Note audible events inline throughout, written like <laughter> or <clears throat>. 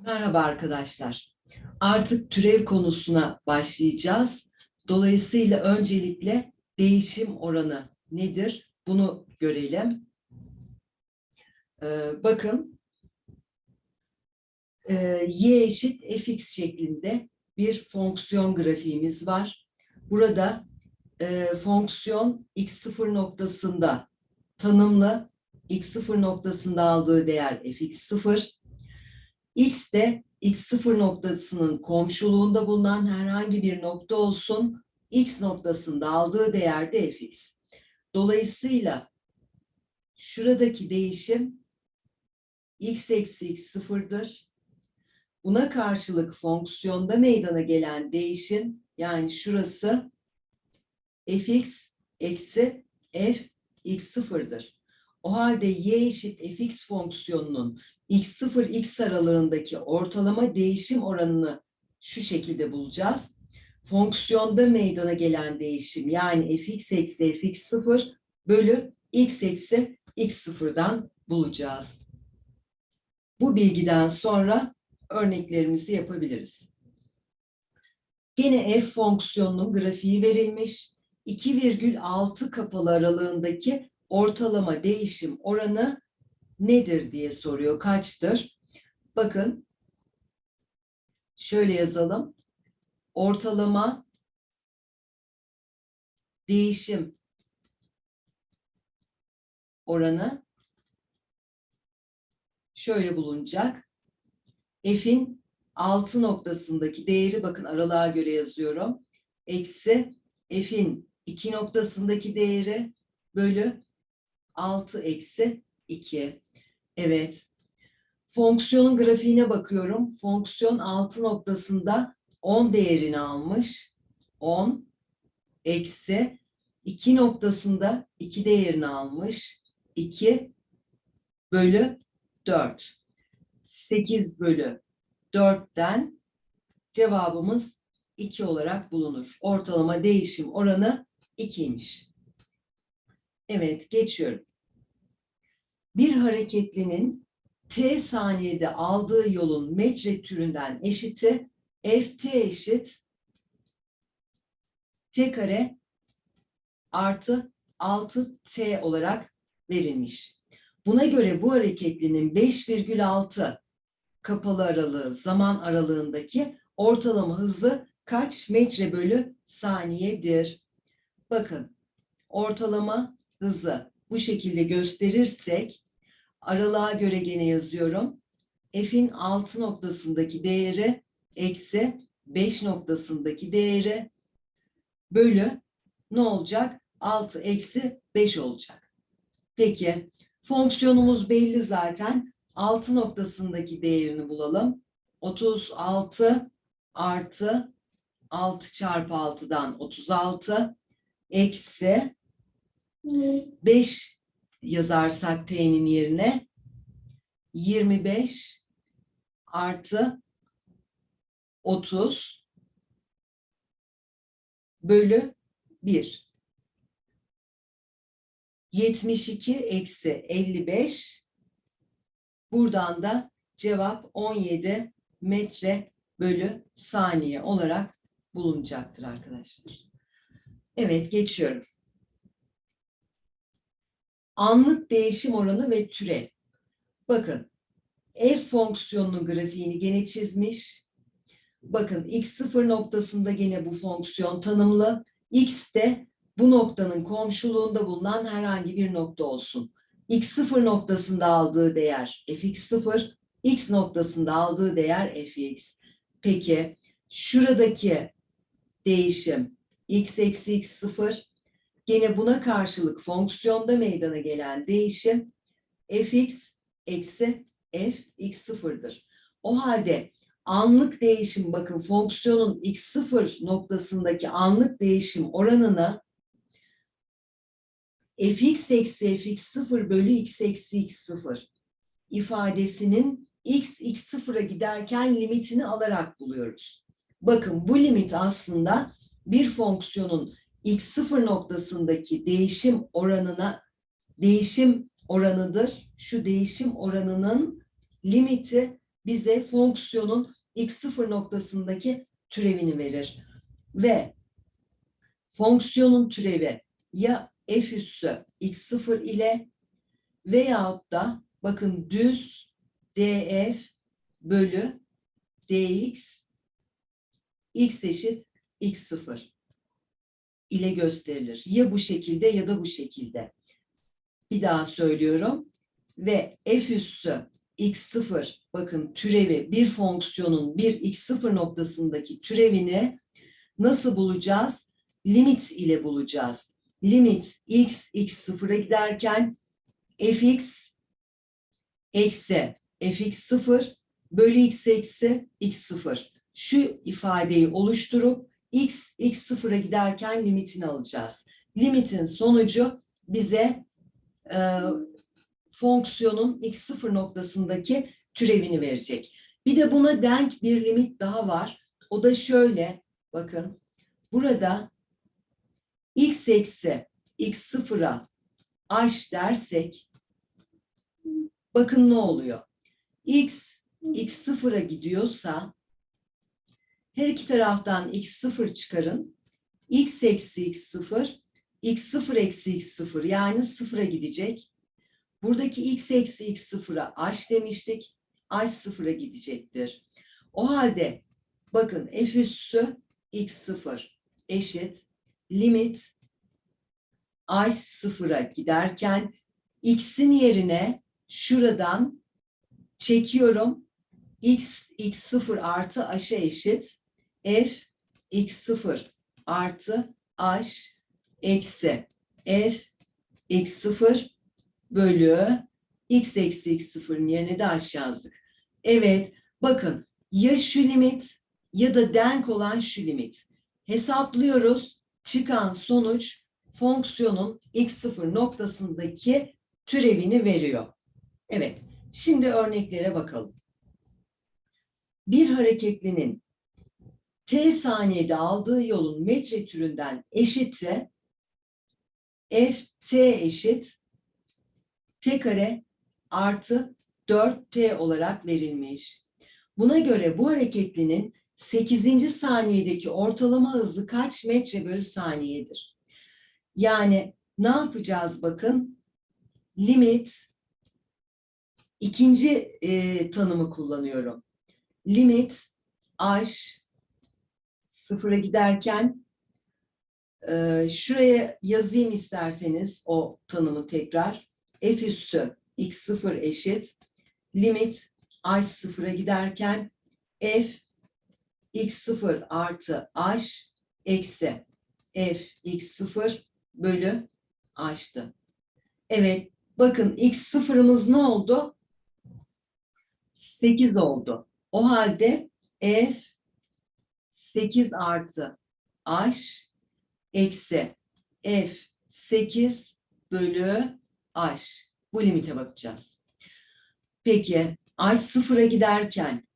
Merhaba arkadaşlar. Artık türev konusuna başlayacağız. Dolayısıyla öncelikle değişim oranı nedir? Bunu görelim. Ee, bakın e, y eşit fx şeklinde bir fonksiyon grafiğimiz var. Burada e, fonksiyon x0 noktasında tanımlı, x0 noktasında aldığı değer fx0, X de x0 noktasının komşuluğunda bulunan herhangi bir nokta olsun. X noktasında aldığı değer de fx. Dolayısıyla şuradaki değişim x eksi x sıfırdır. Buna karşılık fonksiyonda meydana gelen değişim yani şurası fx eksi f x sıfırdır. O halde y eşit fx fonksiyonunun x0 x aralığındaki ortalama değişim oranını şu şekilde bulacağız. Fonksiyonda meydana gelen değişim yani fx eksi fx0 bölü x eksi x0'dan bulacağız. Bu bilgiden sonra örneklerimizi yapabiliriz. Gene f fonksiyonunun grafiği verilmiş. 2,6 kapalı aralığındaki ortalama değişim oranı nedir diye soruyor. Kaçtır? Bakın şöyle yazalım. Ortalama değişim oranı şöyle bulunacak. F'in 6 noktasındaki değeri bakın aralığa göre yazıyorum. Eksi F'in 2 noktasındaki değeri bölü 6 eksi 2. Evet. Fonksiyonun grafiğine bakıyorum. Fonksiyon 6 noktasında 10 değerini almış. 10 eksi 2 noktasında 2 değerini almış. 2 bölü 4. 8 bölü 4'ten cevabımız 2 olarak bulunur. Ortalama değişim oranı 2'ymiş. Evet, geçiyorum. Bir hareketlinin t saniyede aldığı yolun metre türünden eşiti ft eşit t kare artı 6t olarak verilmiş. Buna göre bu hareketlinin 5,6 kapalı aralığı zaman aralığındaki ortalama hızı kaç metre bölü saniyedir? Bakın ortalama hızı bu şekilde gösterirsek aralığa göre gene yazıyorum. F'in 6 noktasındaki değeri eksi 5 noktasındaki değeri bölü ne olacak? 6 eksi 5 olacak. Peki fonksiyonumuz belli zaten. 6 noktasındaki değerini bulalım. 36 artı 6 çarpı 6'dan 36 eksi 5 yazarsak t'nin yerine 25 artı 30 bölü 1. 72 eksi 55 buradan da cevap 17 metre bölü saniye olarak bulunacaktır arkadaşlar. Evet geçiyorum anlık değişim oranı ve türev. Bakın f fonksiyonunun grafiğini gene çizmiş. Bakın x0 noktasında gene bu fonksiyon tanımlı. x de bu noktanın komşuluğunda bulunan herhangi bir nokta olsun. x0 noktasında aldığı değer fx0, x noktasında aldığı değer fx. Peki şuradaki değişim x eksi x0 Gene buna karşılık fonksiyonda meydana gelen değişim fx eksi f x sıfırdır. O halde anlık değişim bakın fonksiyonun x sıfır noktasındaki anlık değişim oranını fx eksi fx sıfır bölü x eksi x sıfır ifadesinin x x sıfıra giderken limitini alarak buluyoruz. Bakın bu limit aslında bir fonksiyonun x0 noktasındaki değişim oranına değişim oranıdır. Şu değişim oranının limiti bize fonksiyonun x0 noktasındaki türevini verir. Ve fonksiyonun türevi ya f üssü x0 ile veyahut da bakın düz df bölü dx x eşit x0 ile gösterilir. Ya bu şekilde ya da bu şekilde. Bir daha söylüyorum. Ve f üssü x0 bakın türevi bir fonksiyonun bir x0 noktasındaki türevini nasıl bulacağız? Limit ile bulacağız. Limit x x0'a giderken fx eksi fx0 bölü x eksi x0 şu ifadeyi oluşturup x x0'a giderken limitini alacağız. Limitin sonucu bize e, fonksiyonun x0 noktasındaki türevini verecek. Bir de buna denk bir limit daha var. O da şöyle bakın burada x eksi x0'a h dersek bakın ne oluyor? x x0'a gidiyorsa her iki taraftan x0 çıkarın. x eksi x0 x0 eksi x0 yani sıfıra gidecek. Buradaki x eksi x0'a h demiştik. h sıfıra gidecektir. O halde bakın f üssü x0 eşit limit h sıfıra giderken x'in yerine şuradan çekiyorum. x x0 artı h'a eşit f x0 artı h eksi f x0 bölü x eksi x0'ın yerine de h yazdık. Evet bakın ya şu limit ya da denk olan şu limit. Hesaplıyoruz. Çıkan sonuç fonksiyonun x0 noktasındaki türevini veriyor. Evet. Şimdi örneklere bakalım. Bir hareketlinin t saniyede aldığı yolun metre türünden eşiti ft eşit t kare artı 4t olarak verilmiş. Buna göre bu hareketlinin 8. saniyedeki ortalama hızı kaç metre bölü saniyedir? Yani ne yapacağız bakın? Limit ikinci e, tanımı kullanıyorum. Limit h sıfıra giderken e, şuraya yazayım isterseniz o tanımı tekrar. F üssü x0 eşit limit h sıfıra giderken f x0 artı h eksi f x0 bölü h'tı. Evet bakın x sıfırımız ne oldu? 8 oldu. O halde f 8 artı h eksi f 8 bölü h. Bu limite bakacağız. Peki h sıfıra giderken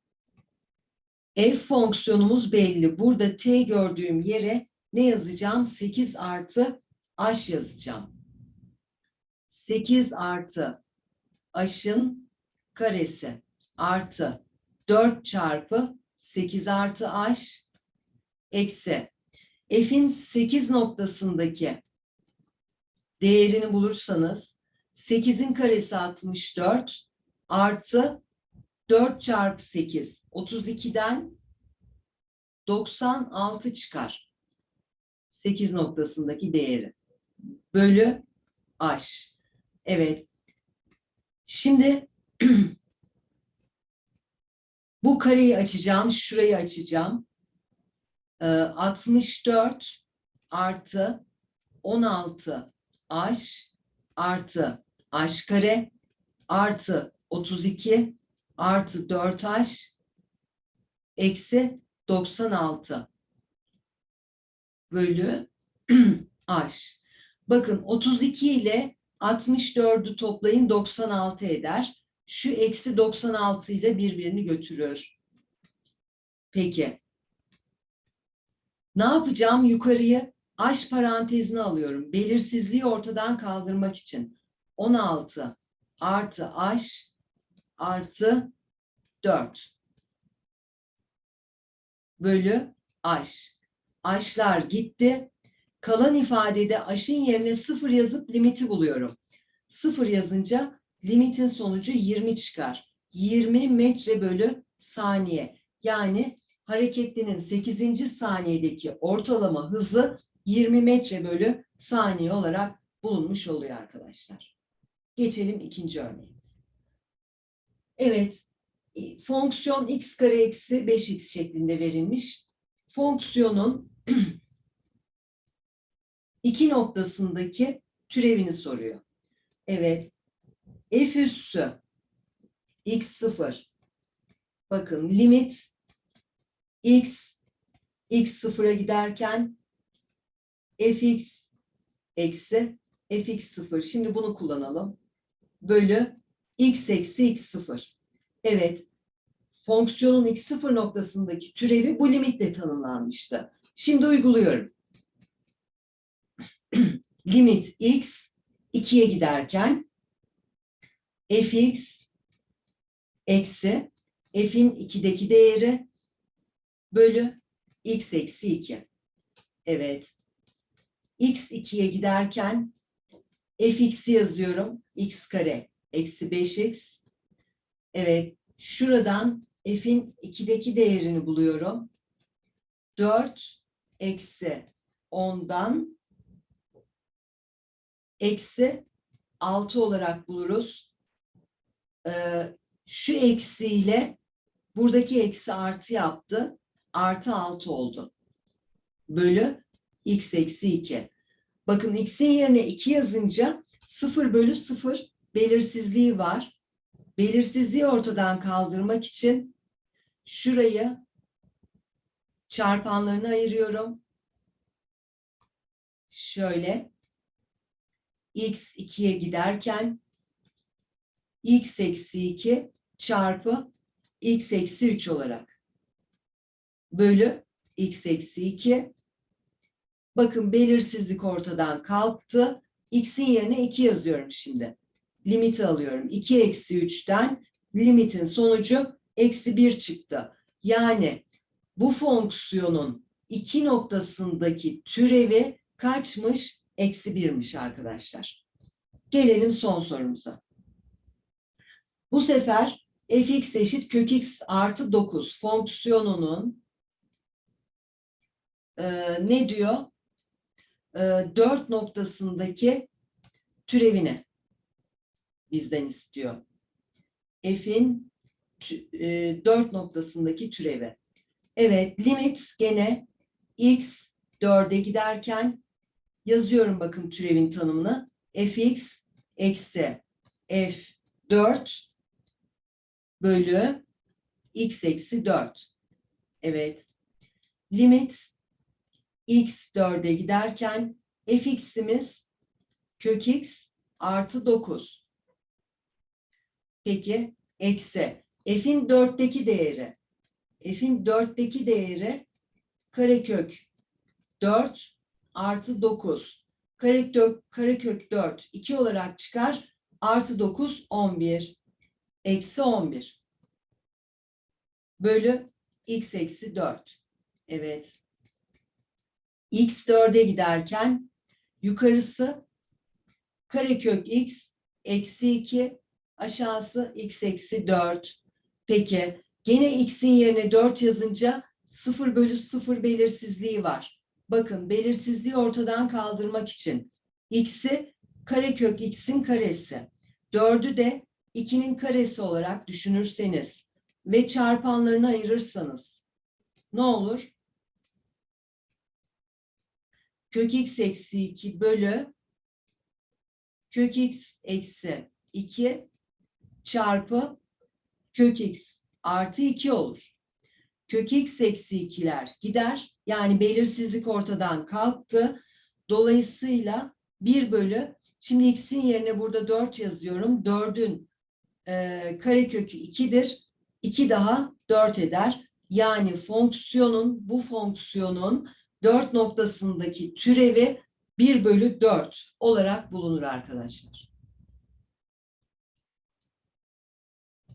f fonksiyonumuz belli. Burada t gördüğüm yere ne yazacağım? 8 artı h yazacağım. 8 artı h'ın karesi artı 4 çarpı 8 artı h eksi f'in 8 noktasındaki değerini bulursanız 8'in karesi 64 artı 4 çarpı 8 32'den 96 çıkar. 8 noktasındaki değeri. Bölü h. Evet. Şimdi <clears throat> bu kareyi açacağım. Şurayı açacağım. Ee, 64 artı 16 h artı h kare artı 32 artı 4h eksi 96 bölü <clears throat> h. Bakın 32 ile 64'ü toplayın 96 eder. Şu eksi 96 ile birbirini götürür. Peki. Ne yapacağım? Yukarıyı h parantezine alıyorum. Belirsizliği ortadan kaldırmak için. 16 artı h artı 4 bölü h. H'lar gitti. Kalan ifadede h'ın yerine 0 yazıp limiti buluyorum. 0 yazınca limitin sonucu 20 çıkar. 20 metre bölü saniye. Yani hareketlinin 8. saniyedeki ortalama hızı 20 metre bölü saniye olarak bulunmuş oluyor arkadaşlar. Geçelim ikinci örneğimize. Evet, e, fonksiyon x kare eksi 5x şeklinde verilmiş. Fonksiyonun <clears throat> iki noktasındaki türevini soruyor. Evet, f üssü x0 bakın limit x x sıfıra giderken fx eksi fx sıfır. Şimdi bunu kullanalım. Bölü x eksi x sıfır. Evet. Fonksiyonun x sıfır noktasındaki türevi bu limitle tanımlanmıştı. Şimdi uyguluyorum. <clears throat> Limit x 2'ye giderken fx eksi f'in 2'deki değeri bölü x eksi 2. Evet. x 2'ye giderken fx'i yazıyorum. x kare eksi 5x. Evet. Şuradan f'in 2'deki değerini buluyorum. 4 eksi 10'dan eksi 6 olarak buluruz. Ee, şu eksiyle buradaki eksi artı yaptı. Artı 6 oldu. Bölü x eksi 2. Bakın x'in yerine 2 yazınca 0 bölü 0 belirsizliği var. Belirsizliği ortadan kaldırmak için şurayı çarpanlarına ayırıyorum. Şöyle x 2'ye giderken x eksi 2 çarpı x eksi 3 olarak bölü x eksi 2 bakın belirsizlik ortadan kalktı. x'in yerine 2 yazıyorum şimdi. Limiti alıyorum. 2 eksi 3'ten limitin sonucu eksi 1 çıktı. Yani bu fonksiyonun iki noktasındaki türevi kaçmış? Eksi 1'miş arkadaşlar. Gelelim son sorumuza. Bu sefer fx eşit kök x artı 9 fonksiyonunun ne diyor? E, 4 noktasındaki türevini bizden istiyor. F'in e, 4 noktasındaki türevi. Evet, limit gene x 4'e giderken yazıyorum bakın türevin tanımını. fx eksi f4 bölü x eksi 4. Evet. Limit x 4'e giderken fx'imiz kök x artı 9. Peki eksi f'in 4'teki değeri f'in 4'teki değeri karekök 4 artı 9. Karekök, karekök 4 2 olarak çıkar. Artı 9 11. Eksi 11. Bölü x eksi 4. Evet. X 4'e giderken yukarısı karekök x eksi 2 aşağısı x eksi 4. Peki gene x'in yerine 4 yazınca 0 bölü 0 belirsizliği var. Bakın belirsizliği ortadan kaldırmak için x'i karekök x'in karesi. 4'ü de 2'nin karesi olarak düşünürseniz ve çarpanlarını ayırırsanız ne olur? Kök x eksi 2 bölü kök x eksi 2 çarpı kök x artı 2 olur. Kök x eksi 2'ler gider. Yani belirsizlik ortadan kalktı. Dolayısıyla 1 bölü Şimdi x'in yerine burada 4 yazıyorum. 4'ün e, karekökü 2'dir. 2 daha 4 eder. Yani fonksiyonun, bu fonksiyonun 4 noktasındaki türevi 1 bölü 4 olarak bulunur arkadaşlar.